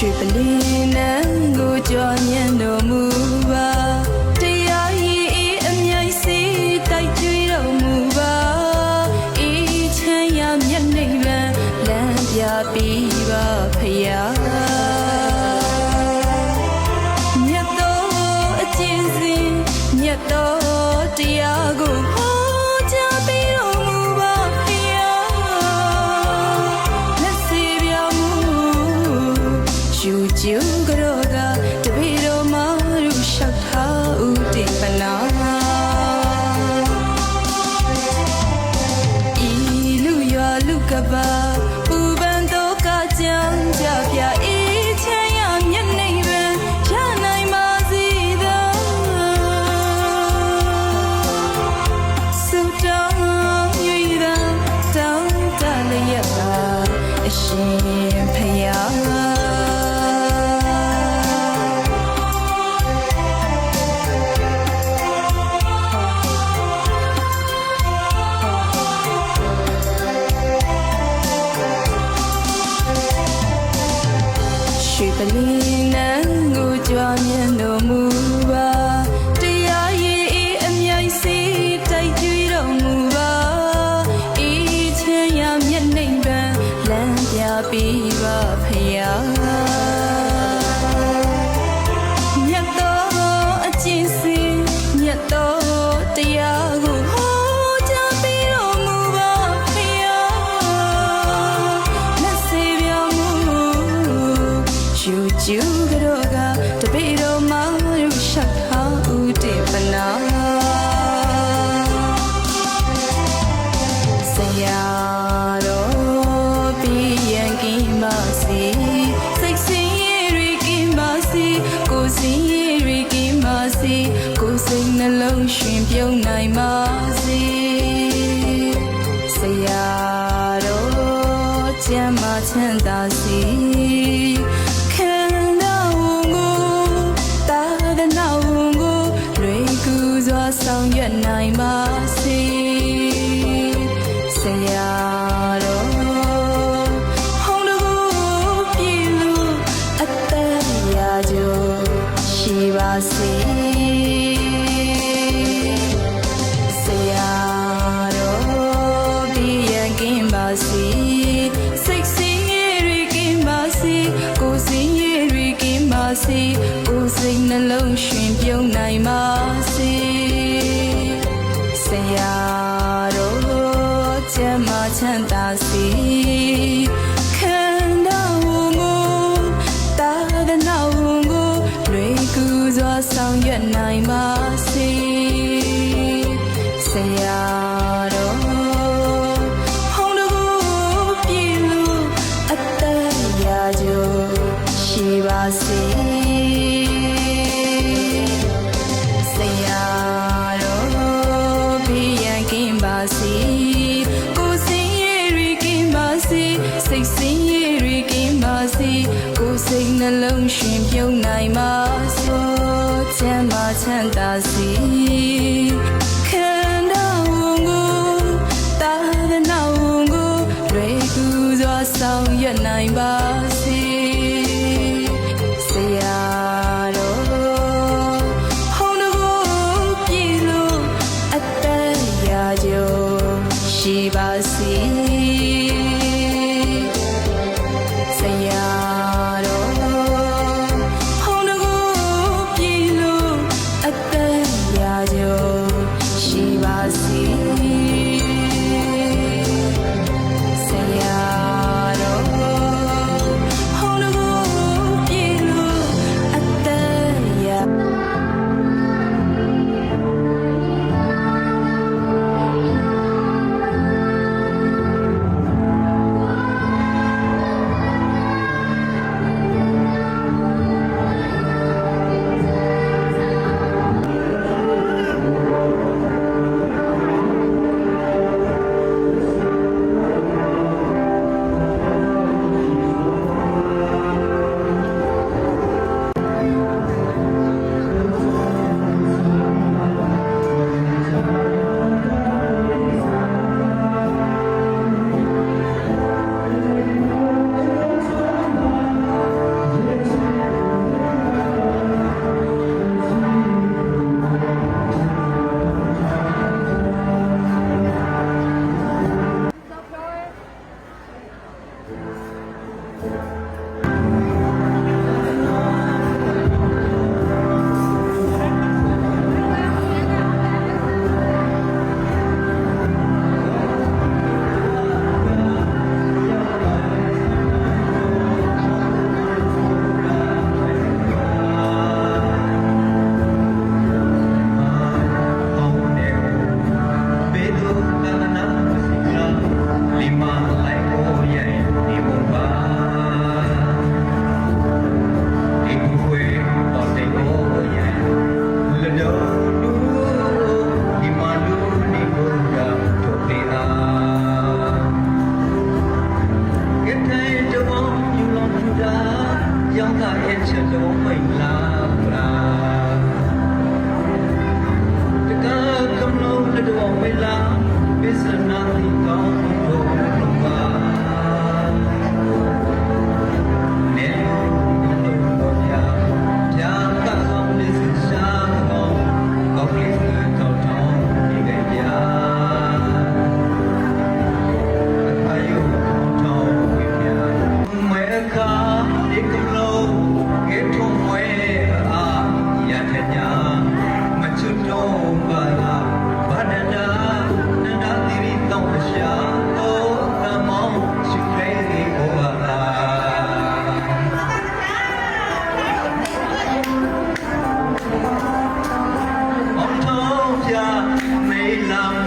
ရွှေပလီနံကိုကြောညံ့တော်မူ ပလီနန်းကိုကြွမြင်တော်မူ ကျူကတော့ကတပေတော့မှရရှာထောက်ဦးတေပနာဆရာတော်ပြီးရင်ကင်းပါစေစိတ်စင်ရရီကင်းပါစေကိုစင်ရရီကင်းပါစေကိုစိတ်နှလုံးရှင်ပြုံးနိုင်ပါ ဆောင်ရွက်နိုင်ပါစေဆရာတော်ဟောင်းတကူပြေလို့အသက်ရာကျော်ရှိပါစေဆရာတော်ဒီရန်ကင်းပါစီစိတ်စင်းရည်ကင်းပါစီကိုယ်စင်းရည်ကင်းပါစီကိုယ်စိတ်နှလုံးရှင်ပြုံးနိုင်ပါ စေဆရာတော်ဘီရန်ကင်းပါစေကိုယ်စင်ရည်ကင်းပါစေစိတ်စင်ရည်ကင်းပါစေကိုယ်စိတ်နှလုံးရှင်ပြုံးနိုင်ပါစို့ချမ်းသာချမ်းသာစီခန္ဓာဝန်ကိုသာသနာဝန်ကိုလွယ်ကူစွာဆောင်ရွက်နိုင်ပါ ရှိ Chúng ta 来 now.